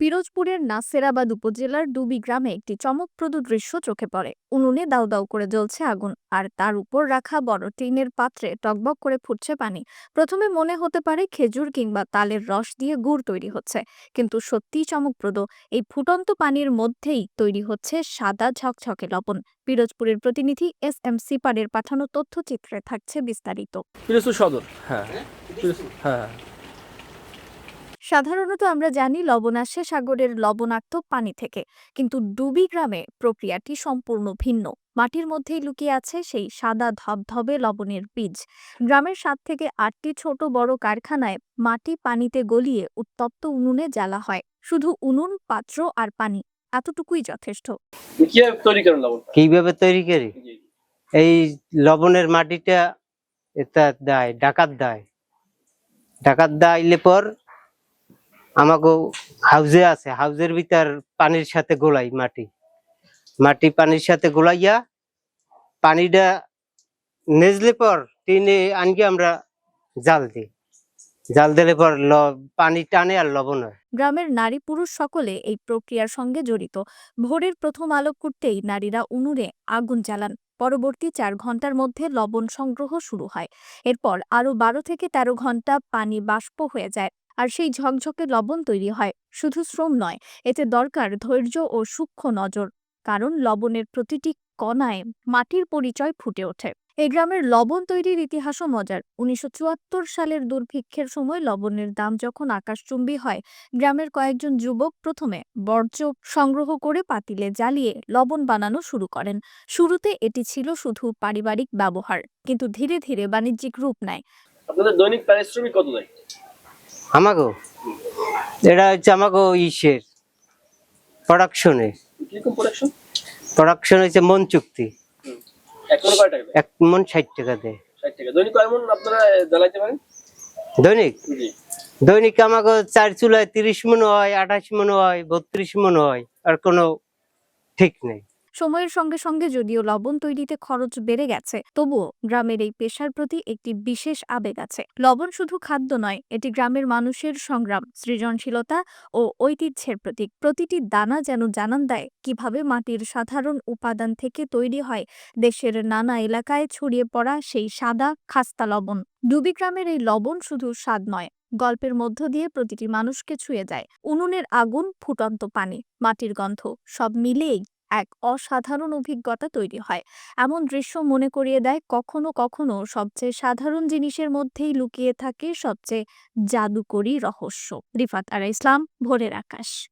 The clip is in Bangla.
পিরোজপুরের নাসেরাবাদ উপজেলার ডুবি গ্রামে একটি চমকপ্রদ দৃশ্য চোখে পড়ে। উনুনে দাউ দাউ করে জ্বলছে আগুন, আর তার উপর রাখা বড় টিনের পাত্রে টকবক করে ফুটছে পানি। প্রথমে মনে হতে পারে খেজুর কিংবা তালের রস দিয়ে গুড় তৈরি হচ্ছে, কিন্তু সত্যিই চমকপ্রদ। এই ফুটন্ত পানির মধ্যেই তৈরি হচ্ছে সাদা ঝকঝকে লবণ। পিরোজপুরের প্রতিনিধি এস এম সিপারের পাঠানো তথ্যচিত্রে থাকছে বিস্তারিত। পিরোজপুর সদর হ্যাঁ। হ্যাঁ। সাধারণত আমরা জানি লবণাশে সাগরের লবণাক্ত পানি থেকে কিন্তু ডুবি গ্রামে প্রক্রিয়াটি সম্পূর্ণ ভিন্ন। মাটির মধ্যেই লুকিয়ে আছে সেই সাদা ধবধবে লবণের বীজ। গ্রামের সাত থেকে আটটি ছোট বড় কারখানায় মাটি পানিতে গলিয়ে উত্তপ্ত উনুনে জ্বালা হয়। শুধু উনুন পাত্র আর পানি এতটুকুই যথেষ্ট। কীভাবে তৈরি করেন লবণ? কীভাবে তৈরি করি? এই লবণের মাটিটা এটা দেয় ডাকাত দেয়। ডাকাত দেয়লে পর আমাকে হাউজে আছে হাউজের ভিতর পানির সাথে গোলাই মাটি। মাটি পানির সাথে গোলাইয়া পানিটা নেজলে পর টিনে আনকে আমরা জাল দিই। জাল দিলে পর পানি টানে আর লবণ হয়। গ্রামের নারী পুরুষ সকলে এই প্রক্রিয়ার সঙ্গে জড়িত। ভোরের প্রথম আলো করতেই নারীরা উনুনে আগুন জ্বালান। পরবর্তী চার ঘণ্টার মধ্যে লবণ সংগ্রহ শুরু হয়। এরপর আরও বারো থেকে তেরো ঘণ্টা পানি বাষ্প হয়ে যায়। আর সেই ঝকঝকে লবণ তৈরি হয়। শুধু শ্রম নয়, এতে দরকার ধৈর্য ও সূক্ষ্ম নজর। কারণ লবণের প্রতিটি কণায় মাটির পরিচয় ফুটে ওঠে। এই গ্রামের লবণ তৈরির ইতিহাসও মজার। উনিশশো চুয়াত্তর সালের দুর্ভিক্ষের সময় লবণের দাম যখন আকাশচুম্বী হয়, গ্রামের কয়েকজন যুবক প্রথমে বর্জ্য সংগ্রহ করে পাতিলে জ্বালিয়ে লবণ বানানো শুরু করেন। শুরুতে এটি ছিল শুধু পারিবারিক ব্যবহার, কিন্তু ধীরে ধীরে বাণিজ্যিক রূপ নেয়। আপনাদের দৈনিক পারিশ্রমিক কত দেয়? আমাকে এটা হচ্ছে আমাকে ইসের প্রোডাকশনে প্রোডাকশন হচ্ছে মন চুক্তি। এক মন ষাট টাকা দেয়। দৈনিক দৈনিক? আমাকে চার চুলায় তিরিশ মন হয় আঠাশ মন হয় বত্রিশ মন হয় আর কোনো ঠিক নেই। সময়ের সঙ্গে সঙ্গে যদিও লবণ তৈরিতে খরচ বেড়ে গেছে, তবুও গ্রামের এই পেশার প্রতি একটি বিশেষ আবেগ আছে। লবণ শুধু খাদ্য নয়, এটি গ্রামের মানুষের সংগ্রাম, সৃজনশীলতা ও ঐতিহ্যের প্রতীক। প্রতিটি দানা যেন জানান দেয় কীভাবে মাটির সাধারণ উপাদান থেকে তৈরি হয়, দেশের নানা এলাকায় ছড়িয়ে পড়া সেই সাদা, খাস্তা লবণ। ডুবি গ্রামের এই লবণ শুধু স্বাদ নয়, গল্পের মধ্য দিয়ে প্রতিটি মানুষকে ছুঁয়ে যায়। উনুনের আগুন, ফুটন্ত পানি, মাটির গন্ধ, সব মিলেই এক অসাধারণ অভিজ্ঞতা তৈরি হয়। এমন দৃশ্য মনে করিয়ে দেয় কখনো কখনো সবচেয়ে সাধারণ জিনিসের মধ্যেই লুকিয়ে থাকে সবচেয়ে জাদুকরী রহস্য। রিফাত আরা ইসলাম, ভোরের আকাশ।